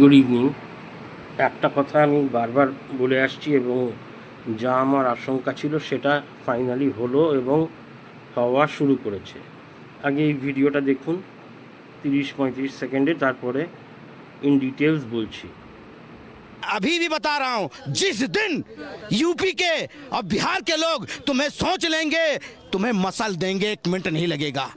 Good evening একটা কথা আমি বারবার বলে আসছি এবং যা আমার আশঙ্কা ছিল সেটা ফাইনালি হলো এবং হওয়া শুরু করেছে আগে এই ভিডিওটা দেখুন তিরিশ পঁয়ত্রিশ সেকেন্ডে তারপরে ইন ডিটেলস বলছি अभी भी बता रहा हूं जिस दिन यूपी के और बिहार के लोग तुम्हें सोच लेंगे तुम्हें मसल देंगे एक मिनट नहीं लगेगा।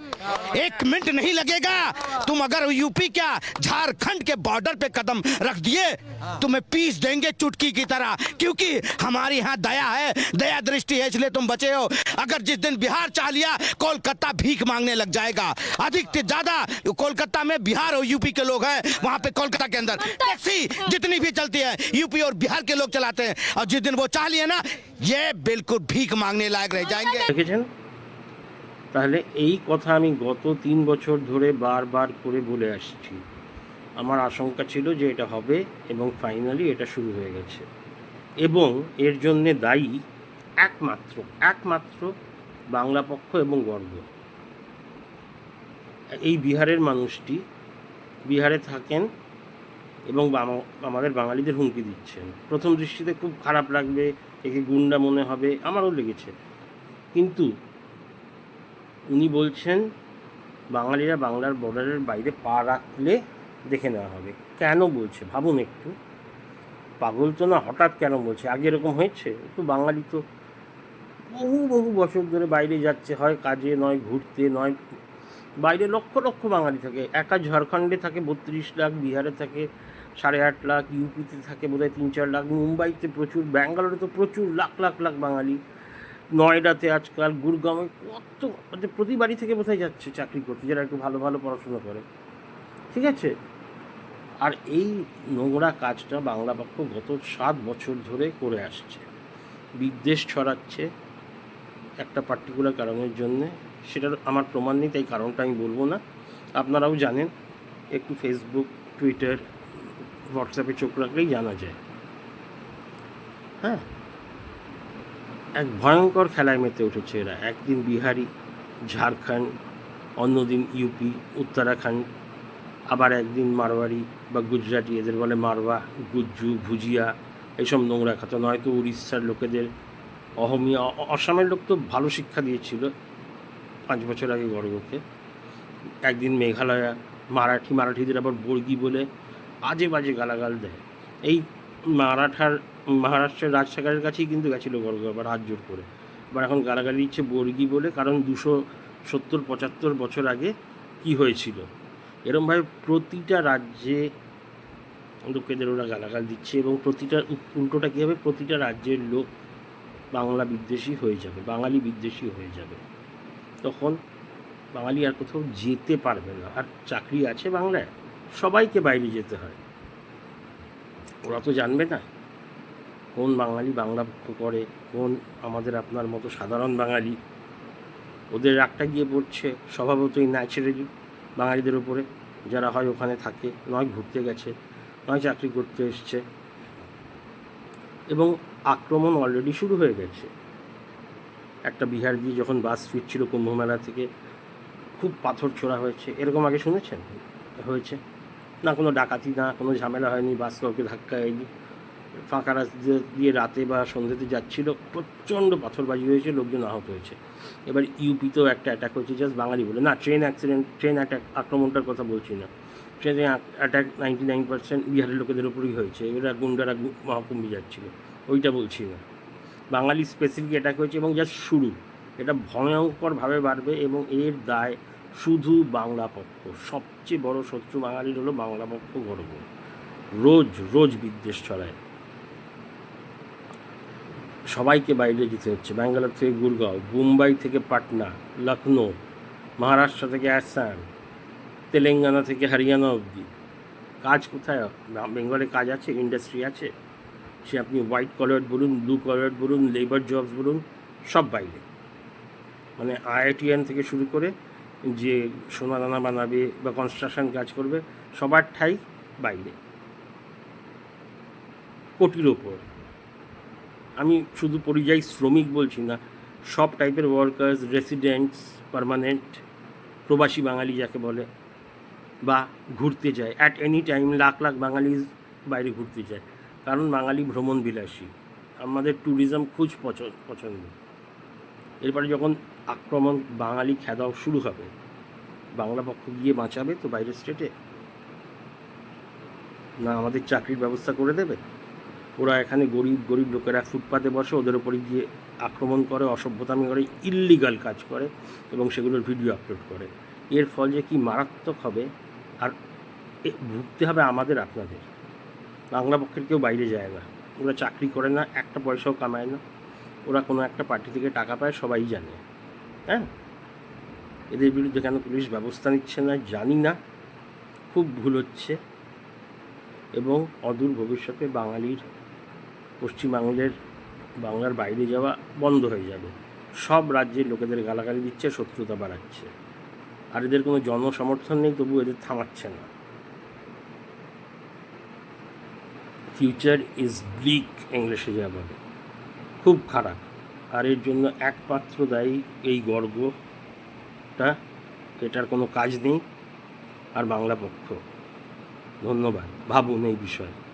एक मिनट नहीं लगेगा। तुम अगर यूपी क्या झारखंड के बॉर्डर पे कदम रख दिए तुम्हें पीस देंगे चुटकी की तरह क्योंकि हमारे यहाँ दया है दया दृष्टि है इसलिए तुम बचे हो। अगर जिस दिन बिहार चाह लिया कोलकाता भीख मांगने लग जाएगा। अधिक से ज़्यादा कोलकाता में बिहार और यूपी के लोग हैं वहाँ पे कोलकाता के अंदर। टैक्सी जितनी भी चलती है यूपी और बिहार के लोग चलाते हैं। और जिस दिन वो चाह लिए ना ये बिल्कुल भीख मांगने लायक रह जाएंगे দেখেছেন তাহলে এই কথা আমি গত তিন বছর ধরে বারবার করে বলে আসছি আমার আশঙ্কা ছিল যে এটা হবে এবং ফাইনালি এটা শুরু হয়ে গেছে এবং এর জন্যে দায়ী একমাত্র একমাত্র বাংলা পক্ষ এবং গর্ব এই বিহারের মানুষটি বিহারে থাকেন এবং বাম- আমাদের বাঙালিদের হুমকি দিচ্ছেন প্রথম দৃষ্টিতে খুব খারাপ লাগবে একে গুন্ডা মনে হবে, আমারও লেগেছে। কিন্তু উনি বলছেন, বাঙালিরা বাংলার বর্ডারের বাইরে পা রাখলে দেখে নেওয়া হবে। কেন বলছে? ভাবুন একটু। পাগল তো না, হঠাৎ কেন বলছে? আগে এরকম হয়েছে? একটু বাঙালি তো বহু বহু বছর ধরে বাইরে যাচ্ছে, হয় কাজে, নয় ঘুরতে, নয় বাইরে লক্ষ লক্ষ বাঙালি থাকে। একা ঝাড়খণ্ডে থাকে, বত্রিশ লাখ, বিহারে থাকে সাড়ে আট লাখ, ইউপিতে থাকে বোধহয় তিন চার লাখ, মুম্বাইতে প্রচুর, ব্যাঙ্গালোরে তো প্রচুর লাখ লাখ লাখ বাঙালি। নয়ডাতে আজকাল, গুরগাঁওয়ে কত মানে প্রতি বাড়ি থেকে কোথায় যাচ্ছে চাকরি করতে, যারা একটু ভালো ভালো পড়াশোনা করে। ঠিক আছে? আর এই নোংরা কাজটা বাংলা পক্ষ গত সাত বছর ধরে করে আসছে। বিদ্বেষ ছড়াচ্ছে একটা পার্টিকুলার কারণের জন্যে। সেটার আমার প্রমাণ নেই, তাই কারণটা আমি বলব না। আপনারাও জানেন, একটু ফেসবুক টুইটার হোয়াটসঅ্যাপে চোখ রাখলেই জানা যায়। হ্যাঁ? এক ভয়ঙ্কর খেলায় মেতে উঠেছে এরা। একদিন বিহারি, ঝাড়খণ্ড, অন্যদিন ইউপি, উত্তরাখণ্ড, আবার একদিন মারোয়ারি বা গুজরাটি। এদের বলে মারওয়া গুজ্জু ভুজিয়া এইসব নোংরা খাতো। নয়তো উড়িষ্যার লোকেদের অহমিয়া অসমের লোক তো ভালো শিক্ষা দিয়েছিল পাঁচ বছর আগে গর্বকে। একদিন মেঘালয়া, মারাঠি, মারাঠিদের আবার বর্গি বলে আজে বাজে গালাগাল দেয়। এই মারাঠার, মহারাষ্ট্রের রাজ কাছেই কিন্তু গেছিল গর্গ আবার হাত জোর করে। আবার এখন গালাগালি দিচ্ছে বর্গি বলে, কারণ দুশো সত্তর, পঁচাত্তর বছর আগে কি হয়েছিল? এরমভাবে প্রতিটা রাজ্যে লোকেদের ওরা গালাগাল দিচ্ছে এবং প্রতিটা উল্টোটা কী হবে? প্রতিটা রাজ্যের লোক বাংলা বিদ্বেষী হয়ে যাবে, বাঙালি বিদ্বেষী হয়ে যাবে। তখন বাঙালি আর কোথাও যেতে পারবে না। আর চাকরি আছে বাংলায়? সবাইকে বাইরে যেতে হয়। ওরা তো জানবে না কোন বাঙালি বাংলা করে, কোন আমাদের আপনার মতো সাধারণ বাঙালি। ওদের রাগটা গিয়ে পড়ছে স্বভাবতই ন্যাচারালি বাঙালিদের উপরে। যারা হয় ওখানে থাকে, নয় ঘুরতে গেছে, নয় চাকরি করতে এসছে। এবং আক্রমণ অলরেডি শুরু হয়ে গেছে। একটা বিহার দিয়ে যখন বাস ফিরছিল কুম্ভমেলা থেকে, খুব পাথর ছোড়া হয়েছে। এরকম আগে শুনেছেন? হয়েছে। না, কোনো ডাকাতি না, কোনো ঝামেলা হয়নি, বাস কাউকে ধাক্কা হয়নি ফাঁকা রাস্তা দিয়ে রাতে বা সন্ধ্যেতে যাচ্ছিল, প্রচণ্ড পাথরবাজি হয়েছে, লোকজন আহত হয়েছে। এবার ইউপিতেও একটা অ্যাটাক হয়েছে জাস্ট বাঙালি বলে। না ট্রেন অ্যাক্সিডেন্ট ট্রেন অ্যাটাক আক্রমণটার কথা বলছি না। ট্রেনে অ্যাটাক নাইনটি নাইন পার্সেন্ট বিহারের লোকেদের উপরেই হয়েছে। এরা গুন্ডারা মহাকুম্ভে যাচ্ছিল। ওইটা বলছি না। বাঙালি স্পেসিফিক অ্যাটাক হয়েছে এবং জাস্ট শুরু। এটা ভয়ঙ্করভাবে বাড়বে এবং এর দায় শুধু বাংলা পক্ষ, সবচেয়ে বড় শত্রু বাঙালির হলো বাংলা পক্ষ গর্ব রোজ রোজ বিদ্বেষ ছড়ায়। সবাইকে বাইরে যেতে হচ্ছে। ব্যাঙ্গালোর থেকে গুরগাঁও, মুম্বাই থেকে পাটনা লখনৌ মহারাষ্ট্র থেকে আসাম, তেলেঙ্গানা থেকে হরিয়ানা অবধি। কাজ কোথায়? বেঙ্গলে কাজ আছে, ইন্ডাস্ট্রি আছে। সে আপনি হোয়াইট কলার বলুন, ব্লু কলার বলুন, লেবার জবস বলুন, সব বাইরে। মানে আইআইটিএন থেকে শুরু করে যে সোনা দানা বানাবে বা কনস্ট্রাকশন কাজ করবে, সবার ঠাই বাইরে। কোটির ওপর। আমি শুধু পরিযায়ী শ্রমিক বলছি না, সব টাইপের ওয়ার্কার্স রেসিডেন্টস পার্মানেন্ট প্রবাসী বাঙালি যাকে বলে, বা ঘুরতে যায়। At any time lakh lakh Bangali বাইরে ঘুরতে যায়। কারণ বাঙালি ভ্রমণ বিলাসী আমাদের ট্যুরিজম খুব পছন্দ। এরপরে যখন আক্রমণ বাঙালি খেদাও শুরু হবে, বাংলা পক্ষ গিয়ে বাঁচাবে তো বাইরের স্টেটে না আমাদের চাকরির ব্যবস্থা করে দেবে? ওরা এখানে গরিব গরিব লোকেরা ফুটপাতে বসে ওদের ওপরে গিয়ে আক্রমণ করে অসভ্যতামি করে ইল্লিগাল কাজ করে এবং সেগুলোর ভিডিও আপলোড করে। এর ফল যে কি মারাত্মক হবে আর ভুগতে হবে আমাদের আপনাদের। বাংলা পক্ষের কেউ বাইরে যায় না। ওরা চাকরি করে না, একটা পয়সাও কামায় না। ওরা কোনো একটা পার্টি থেকে টাকা পায়, সবাই জানে। হ্যাঁ? এদের বিরুদ্ধে কেন পুলিশ ব্যবস্থা নিচ্ছে না, জানি না। খুব ভুল হচ্ছে। এবং অদূর ভবিষ্যতে বাঙালির, পশ্চিমবাংলের, বাংলার বাইরে যাওয়া বন্ধ হয়ে যাবে। সব রাজ্যের লোকেদের গালাগালি দিচ্ছে, শত্রুতা বাড়াচ্ছে। আর এদের কোনো জনসমর্থন নেই, তবু এদের থামাচ্ছে না। ফিউচার ইজ ব্লিক ইংলিশে যা বলে। খুব খারাপ। আর এর জন্য একমাত্র দায়ী এই গর্বটা, এটার কোনো কাজ নেই। আর বাংলা পক্ষ। ধন্যবাদ। ভাবুন এই বিষয়ে।